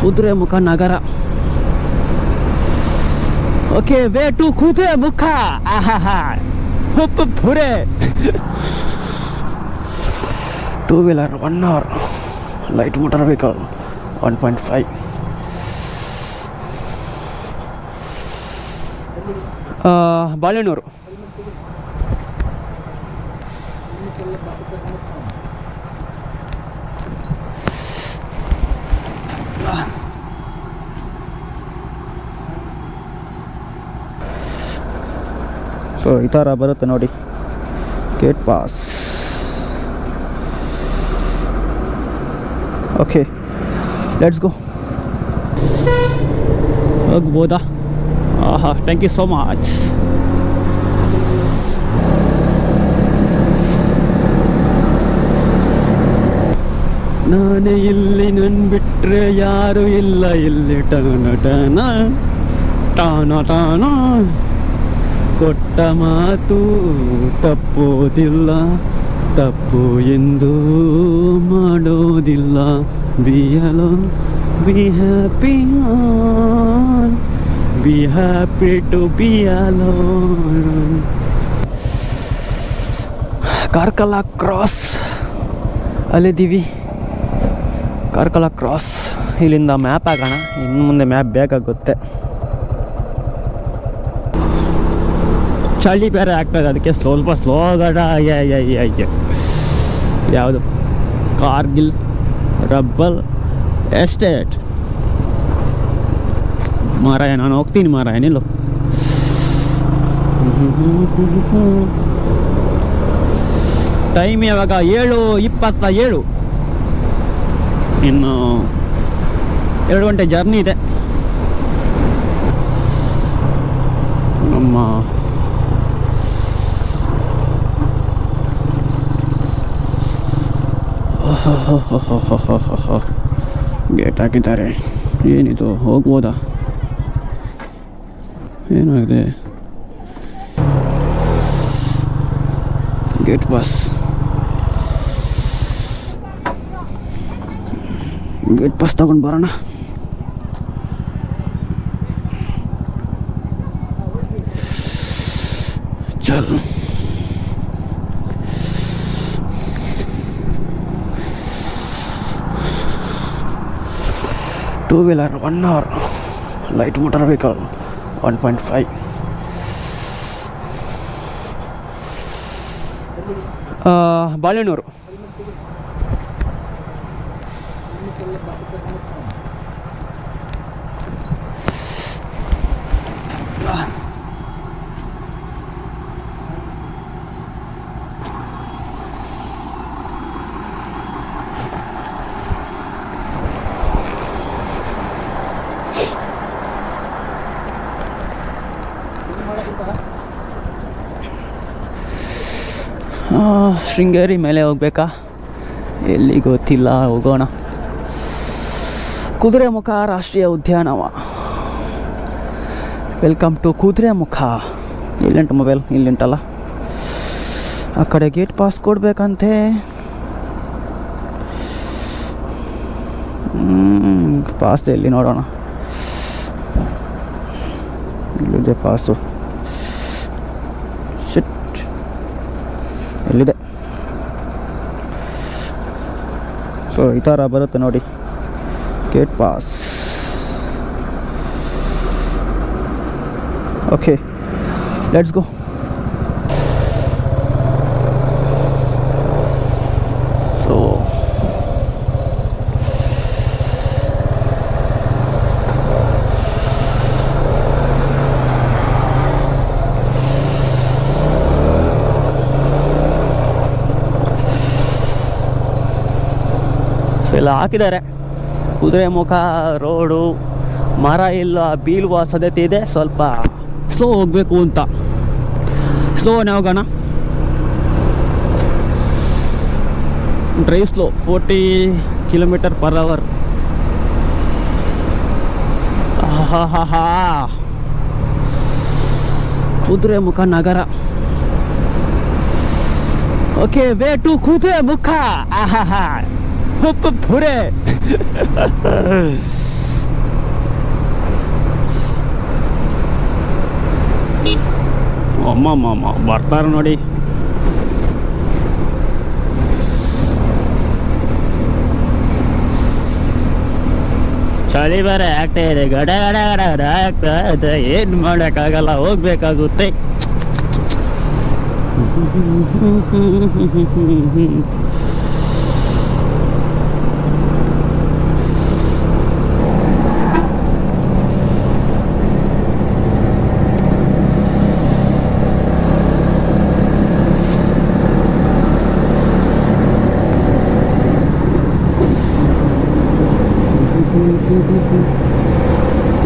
ಕುದುರೆ ಮುಖ Nagar. Okay, way to Kudremukh. ಆಹಾಹಾ ಹುಪ್ಪು two wheeler one hour light motor vehicle one point five Balehonnur so ಈ ಥರ ಬರುತ್ತೆ ನೋಡಿ. Gate pass okay let's go ಹೋಗ್ಬೋದಾ? ಆಹಾ ಥ್ಯಾಂಕ್ ಯು ಸೋ ಮಚ್ ನಾನೇ ಇಲ್ಲಿ ನನ್ ಬಿಟ್ರೆ ಯಾರು ಇಲ್ಲ, ಇಲ್ಲಿ ಟನ ಟನ ತಾನ ತಾನ ಕೊಟ್ಟ ಮಾತು ತಪ್ಪೋದಿಲ್ಲ, ತಪ್ಪು ಎಂದು ಮಾಡೋದಿಲ್ಲ. Be alone be happy be happy to be alone Karkala cross ಅಲ್ಲಿದ್ದೀವಿ Karkala cross ಇಲ್ಲಿಂದ ಮ್ಯಾಪ್ ಆಗೋಣ ಇನ್ನು ಮುಂದೆ ಮ್ಯಾಪ್ ಬೇಕಾಗುತ್ತೆ. ಚಳಿ ಬೇರೆ ಆಗ್ತದೆ ಅದಕ್ಕೆ ಸ್ವಲ್ಪ ಸ್ಲೋ ಗಡ. ಯಾವುದು? Kargil rubber estate. ಮಾರಾಯ, ನಾನು ಹೋಗ್ತೀನಿ ಮಾರಾಯ, ನಿಲ್ಲು. ಟೈಮ್ ಯಾವಾಗ? ಏಳು ಇಪ್ಪತ್ತ ಏಳು ಇನ್ನು ಎರಡು ಗಂಟೆ ಜರ್ನಿ ಇದೆ. ಗೇಟ್ ಹಾಕಿದ್ದಾರೆ ಏನಿದು ಹೋಗ್ಬೋದಾ ಏನಾಗಿದೆ ಗೇಟ್ ಪಾಸ್ ಗೇಟ್ ಪಾಸ್ ತಗೊಂಡು ಬರೋಣ ಚಲ್ two wheeler one hour light motor vehicle one point five Balehonnur ಆ, ಶೃಂಗೇರಿ ಮೇಲೆ ಹೋಗ್ಬೇಕಾ? ಎಲ್ಲಿ ಗೊತ್ತಿಲ್ಲ, ಹೋಗೋಣ. ಕುದುರೆಮುಖ ರಾಷ್ಟ್ರೀಯ ಉದ್ಯಾನವ. ವೆಲ್ಕಮ್ ಟು ಕುದುರೆಮುಖ ಇಲ್ಲುಂಟು ಮೊಬೈಲ್ ಇಲ್ಲಿಂಟಲ್ಲ? ಆ ಕಡೆ ಗೇಟ್ ಪಾಸ್ ಕೊಡ್ಬೇಕಂತೆ. ಪಾಸ್ ಎಲ್ಲಿ ನೋಡೋಣ? ಇಲ್ಲಿದೆ ಪಾಸು ಸೊ ಈ ಥರ ಬರುತ್ತೆ ನೋಡಿ. Gate pass okay let's go ಎಲ್ಲ ಹಾಕಿದ್ದಾರೆ. ಕುದುರೆ ಮುಖ, ರೋಡು, ಮರ ಇಲ್ಲ, ಬೀಳುವ ಸಾಧ್ಯತೆ ಇದೆ. ಸ್ವಲ್ಪ ಸ್ಲೋ ಹೋಗಬೇಕು ಅಂತ. ಸ್ಲೋನೇ ಹೋಗೋಣ. Drive slow, forty kilometre per hour. Kudremukh Nagar. Okay way to Kudremukh? ಆಹಾಹಾ. ಉಪ್ಪು ಪುರೆ ಅಮ್ಮ ಅಮ್ಮ ಅಮ್ಮ, ಬರ್ತಾರೆ ನೋಡಿ. ಚಳಿ ಬೇರೆ ಆಗ್ತಾ ಇದೆ. ಗಡ ಗಡ ಗಡ ಗಡ ಆಗ್ತಾ ಇದೆ. ಏನು ಮಾಡೋಕ್ಕಾಗಲ್ಲ ಹೋಗ್ಬೇಕಾಗುತ್ತೆ.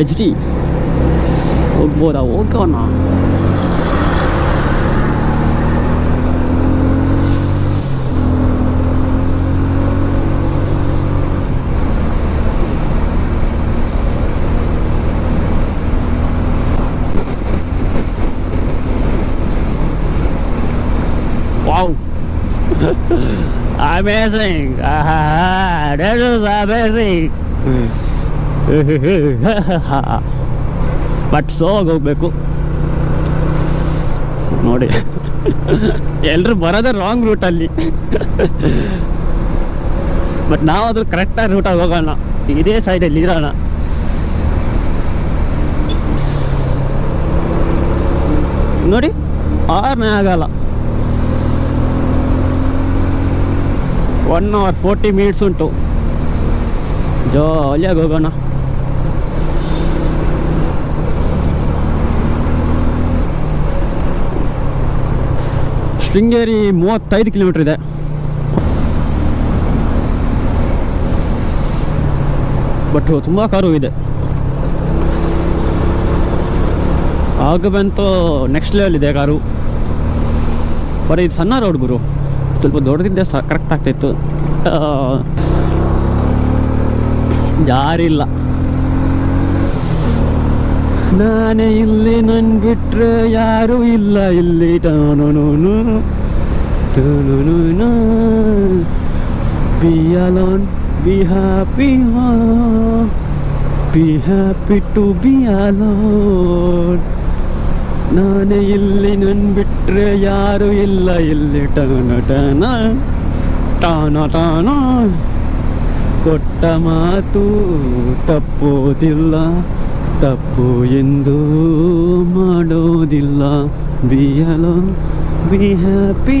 ಎಚ್ ಡಿ ಹೋಗ್ಬೋದಾ ಹೋಗೋಣ wow amazing that is amazing But ಸೋವಾಗಿ ಹೋಗ್ಬೇಕು. ನೋಡಿ. ಎಲ್ಲರೂ ಬರೋದೇ ರಾಂಗ್ ರೂಟಲ್ಲಿ ಬಟ್ ನಾವಾದ್ರೂ ಕರೆಕ್ಟಾಗಿ ರೂಟಾಗಿ ಹೋಗೋಣ. ಇದೇ ಸೈಡಲ್ಲಿ ಇರೋಣ. ನೋಡಿ, ಆರನೇ ಆಗಲ್ಲ. ಒನ್ ಅವರ್ ಫೋರ್ಟಿ ಮಿನಿಟ್ಸ್ ಉಂಟು. ಜಾಲಿಯಾಗಿ ಹೋಗೋಣ. ಶೃಂಗೇರಿ ಮೂವತ್ತೈದು ಕಿಲೋಮೀಟ್ರ್ ಇದೆ. ಬಟ್ ತುಂಬ ಕಾರು ಇದೆ. ಆಗ ಬಂತು ನೆಕ್ಸ್ಟ್ ಲೆವೆಲ್ ಇದೆ ಕಾರು. ಬರೀ ಇದು ಸಣ್ಣ ರೋಡ್ ಗುರು. ಸ್ವಲ್ಪ ದೊಡ್ಡದಿದ್ದೆ ಸ ಕರೆಕ್ಟ್ ಆಗ್ತಾಯಿತ್ತು ಯಾರಿಲ್ಲ. ನಾನೇ ಇಲ್ಲಿ ನನ್ ಬಿಟ್ರೆ ಯಾರು ಇಲ್ಲ ಇಲ್ಲಿ. ಟನನನು ಟನನನು be alone be happy be happy to be alone ನಾನೇ ಇಲ್ಲಿ ನನ್ ಬಿಟ್ರೆ ಯಾರು ಇಲ್ಲ ಇಲ್ಲಿ. ಟನ ಟನ ತಾನ ತಾನ ಕೊಟ್ಟ ಮಾತು ತಪ್ಪೋದಿಲ್ಲ. ತಪ್ಪು ಎಂದು ಮಾಡೋದಿಲ್ಲ. Be alone be happy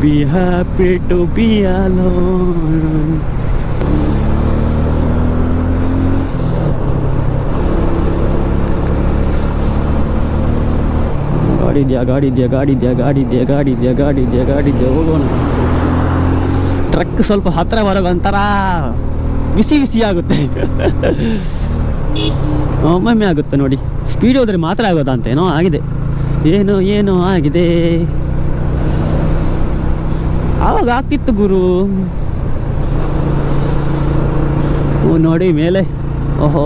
be happy to be alone ಗಾಡಿ ಇದೆಯಾ ಗಾಡಿ ಇದೆಯಾ ಗಾಡಿ ಇದೆಯಾ ಗಾಡಿ ಇದೆಯಾ ಗಾಡಿ ಇದೆಯಾ ಗಾಡಿ ಇದೆಯಾ ಗಾಡಿ ಇದೆಯಾ ಹೋಗೋಣ. ಟ್ರಕ್ ಸ್ವಲ್ಪ ಹತ್ತಿರ ಬರೋ ಬಿಸಿ ಬಿಸಿ ಆಗುತ್ತೆ ಒಮ್ಮೊಮ್ಮೆ ಆಗುತ್ತೆ ನೋಡಿ. ಸ್ಪೀಡ್ ಹೋದ್ರೆ ಮಾತ್ರ ಆಗೋದಾ ಅಂತ ಏನೋ ಆಗಿದೆ. ಏನೋ ಏನೋ ಆಗಿದೆ. ಆವಾಗ ಆಗ್ತಿತ್ತು ಗುರು. ನೋಡಿ ಮೇಲೆ. ಓಹೋ.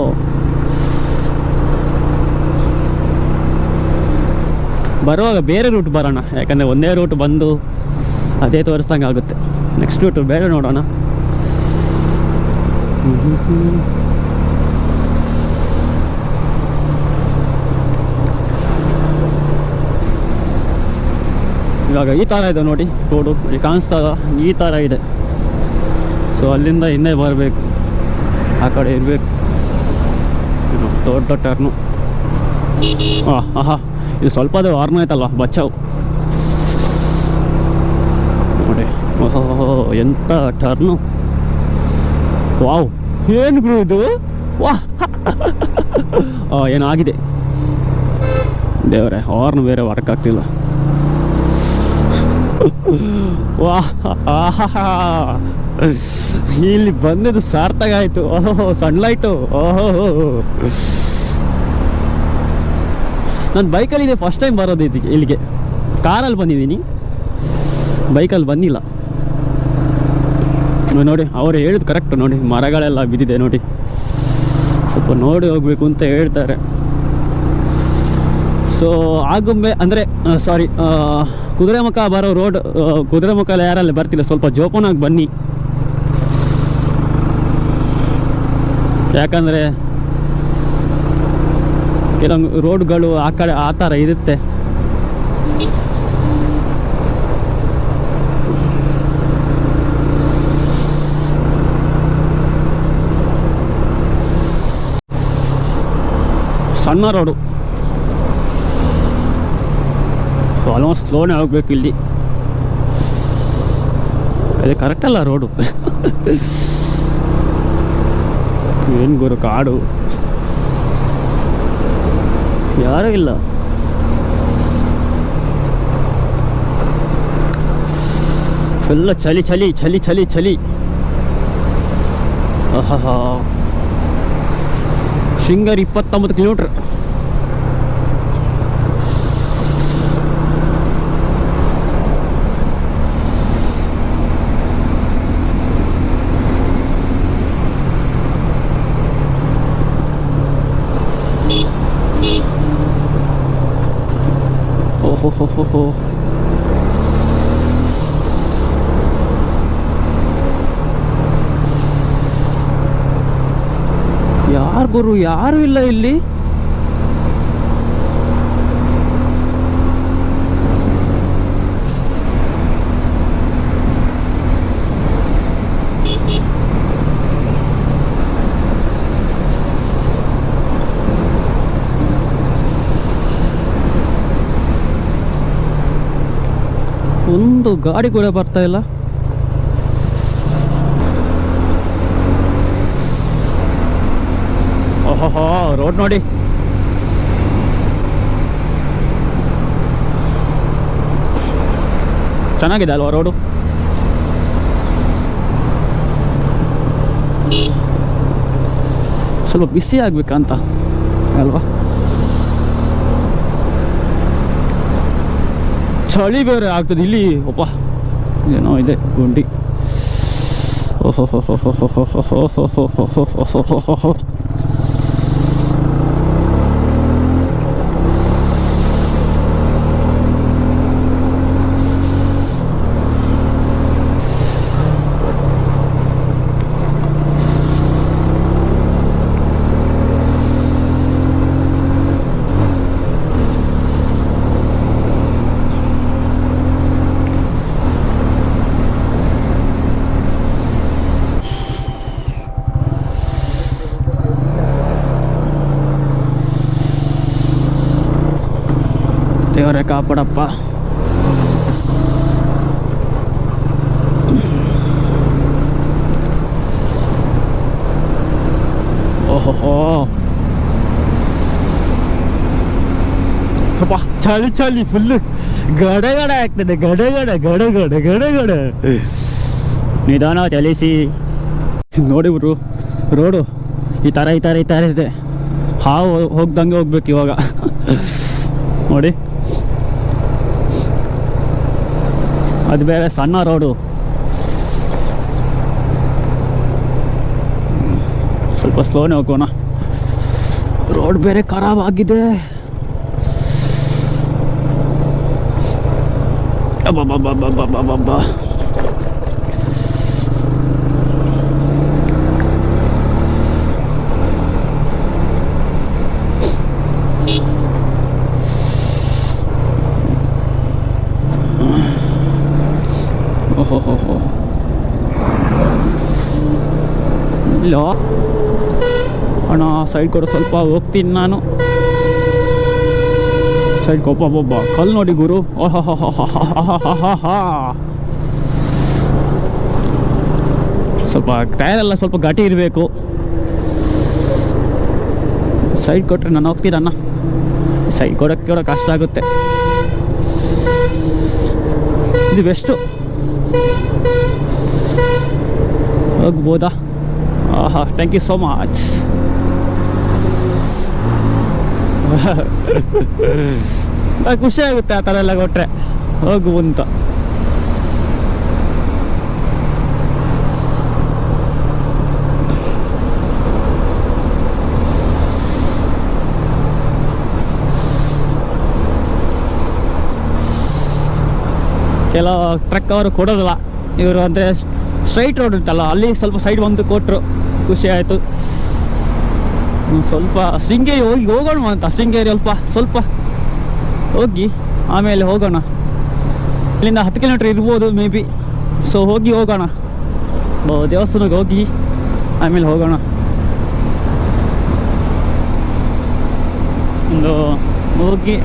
ಬರುವಾಗ ಬೇರೆ ರೂಟ್ ಬರೋಣ. ಯಾಕಂದರೆ ಒಂದೇ ರೂಟ್ ಬಂದು ಅದೇ ತೋರಿಸ್ದಂಗೆ ಆಗುತ್ತೆ. ನೆಕ್ಸ್ಟ್ ರೂಟ್ ಬೇರೆ ನೋಡೋಣ. ಇವಾಗ ಈ ಥರ ಇದೆ ನೋಡಿ ರೋಡು. ಇಲ್ಲಿ ಕಾಣಿಸ್ತಾ ಈ ಥರ ಇದೆ. ಸೊ ಅಲ್ಲಿಂದ ಇನ್ನೇ ಬರಬೇಕು. ಆ ಕಡೆ ಇರಬೇಕು. ದೊಡ್ಡ ಟರ್ನು. ಆಹಾ. ಇದು ಸ್ವಲ್ಪ ಅದು ವಾರ್ನ್ ಆಯ್ತಲ್ವ? ಬಚಾವ್. ನೋಡಿ. ಓಹೋ ಎಂಥ ಟರ್ನು. ವಾವ್. ಏನು ಗುರು ಇದು? ವಾ. ಏನೋ ಆಗಿದೆ. ದೇವರೇ ಹಾರ್ನ್ ಬೇರೆ ವರ್ಕ್ ಆಗ್ತಿಲ್ಲ. ವಾ. ಇಲ್ಲಿ ಬಂದದ್ದು ಸಾರ್ಥಕ ಆಯಿತು. ಓಹೋ ಸನ್ಲೈಟು ಓಹೋ. ನಾನು ಬೈಕಲ್ಲಿ ಇದೆ ಫಸ್ಟ್ ಟೈಮ್ ಬರೋದು ಇದಕ್ಕೆ ಇಲ್ಲಿಗೆ. ಕಾರಲ್ಲಿ ಬಂದಿದ್ದೀನಿ. ಬೈಕಲ್ಲಿ ಬಂದಿಲ್ಲ. ನೋಡಿ, ಅವ್ರು ಹೇಳಿದ್ ಕರೆಕ್ಟ್ ನೋಡಿ, ಮರಗಳೆಲ್ಲ ಬಿದ್ದಿದೆ ನೋಡಿ. ಸ್ವಲ್ಪ ನೋಡಿ ಹೋಗ್ಬೇಕು ಅಂತ ಹೇಳ್ತಾರೆ. ಸೊ ಆಗುಂಬೆ ಅಂದರೆ ಸಾರಿ ಕುದುರೆಮುಖ ಬರೋ ರೋಡ್ ಕುದುರೆಮುಖ ಯಾರಲ್ಲಿ ಬರ್ತಿಲ್ಲ, ಸ್ವಲ್ಪ ಜೋಪಾನಾಗಿ ಬನ್ನಿ. ಯಾಕಂದರೆ, ಕೆಲವೊಂದು ರೋಡ್ಗಳು ಆ ಕಡೆ, ಆ ಥರ ಇರುತ್ತೆ. ಸಣ್ಣ ರೋಡು ಸೊ ಆಲ್ಮೋಸ್ಟ್ ಸ್ಲೋನೇ ಹೋಗ್ಬೇಕು ಇಲ್ಲಿ. ಅದೇ ಕರೆಕ್ಟಲ್ಲ ರೋಡು. ಏನು ಗುರು ಕಾಡು. ಯಾರೂ ಇಲ್ಲ. ಫುಲ್ಲ ಚಳಿ ಚಳಿ ಚಳಿ ಚಳಿ ಚಳಿ. ಆಹಾಹಾ. ಶೃಂಗೇರಿ ಇಪ್ಪತ್ತೊಂಬತ್ತು ಕಿಲೋಮೀಟ್ರ್. ಓಹೋ ಹೋ ಹೋ ಹೋ ಯಾರು ಗುರು ಯಾರು ಇಲ್ಲ ಇಲ್ಲಿ. ಒಂದು ಗಾಡಿ ಕೂಡ ಬರ್ತಾ ಇಲ್ಲ. ಓಹೋ ರೋಡ್ ನೋಡಿ. ಚೆನ್ನಾಗಿದೆ ಅಲ್ವಾ ರೋಡು? ಸ್ವಲ್ಪ ಬಿಸಿ ಆಗ್ಬೇಕಂತ, ಅಲ್ವಾ? ಚಳಿ ಬೇರೆ ಆಗ್ತದೆ ಇಲ್ಲಿ. ಒಪ್ಪ, ಏನೋ ಇದೆ ಗುಂಡಿ. ಓಹೋ ದೇವರೇ ಕಾಪಾಡಪ್ಪ. ಓಹೋ ಅಪ್ಪ, ಚಳಿ ಚಳಿ ಫುಲ್ಲು ಗಡ ಗಡ ಆಗ್ತದೆ, ಗಡಗಡ ಗಡ ಗಡ ಗಡ ಗಡ ಗಡ ನಿಧಾನ ಚಲಿಸಿ. ನೋಡಿ ಬಿಟ್ರು ರೋಡು, ಈ ಥರ ಈ ಥರ ಈ ಥರ ಇದೆ. ಹಾವು ಹೋಗ್ದಂಗೆ ಹೋಗ್ಬೇಕು ಇವಾಗ. ನೋಡಿ. ಅದು ಬೇರೆ ಸಣ್ಣ ರೋಡು ಸ್ವಲ್ಪ ಸ್ಲೋನೇ ಹೋಗೋಣ. ರೋಡ್ ಬೇರೆ ಖರಾಬ್ ಆಗಿದೆ. ಅಬ್ಬಬ್ಬಬ್ಬಬ್ಬಬ್ಬಬ್ಬ ಓಹೋ ಇಲ್ಲ. ಅಣ್ಣ ಸೈಡ್ ಕೊಡು, ಸ್ವಲ್ಪ ಹೋಗ್ತೀನಿ ನಾನು. ಸೈಡ್ ಕೊಪ್ಪ ಒಬ್ಬ ಕಲ್ಲು ನೋಡಿ ಗುರು. ಸ್ವಲ್ಪ ಟೈರ್ ಎಲ್ಲ ಸ್ವಲ್ಪ ಗಟ್ಟಿ ಇರಬೇಕು. ಸೈಡ್ ಕೊಟ್ಟರೆ ನಾನು ಹೋಗ್ತೀರಣ್ಣ ಸೈಡ್ ಕೊಡೋಕ್ಕೆ ಕೂಡ ಕಷ್ಟ ಆಗುತ್ತೆ. ಇದು ಬೆಸ್ಟು ಹೋಗ್ಬೋದಾ? ಆಹಾ ಥ್ಯಾಂಕ್ ಯು ಸೋ ಮಚ್ ಖುಷಿ ಆಗುತ್ತೆ ಆ ಥರ ಎಲ್ಲ ಕೊಟ್ಟರೆ ಹೋಗು ಅಂತ. ಕೆಲವು ಟ್ರಕ್ ಅವರು ಕೊಡೋದಿಲ್ಲ. ಇವರು ಅಂದರೆ ಸ್ಟ್ರೈಟ್ ರೋಡ್ ಉಂಟಲ್ಲ, ಅಲ್ಲಿ ಸ್ವಲ್ಪ ಸೈಡ್ ಬಂದು ಕೊಟ್ಟರು ಖುಷಿ ಆಯಿತು. ಸ್ವಲ್ಪ ಶೃಂಗೇರಿ ಹೋಗಿ, ಹೋಗೋಣ ಅಂತ ಶೃಂಗೇರಿ ಸ್ವಲ್ಪ ಸ್ವಲ್ಪ ಹೋಗಿ, ಆಮೇಲೆ ಹೋಗೋಣ. ಇಲ್ಲಿಂದ ಹತ್ತು ಕಿಲೋಮೀಟ್ರ್ ಇರ್ಬೋದು ಮೇ ಬಿ ಸೊ ಹೋಗಿ ಹೋಗೋಣ. ದೇವಸ್ಥಾನಕ್ಕೆ ಹೋಗಿ, ಆಮೇಲೆ ಹೋಗೋಣ. ಒಂದು, ಹೋಗಿ.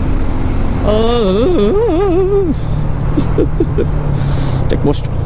Check post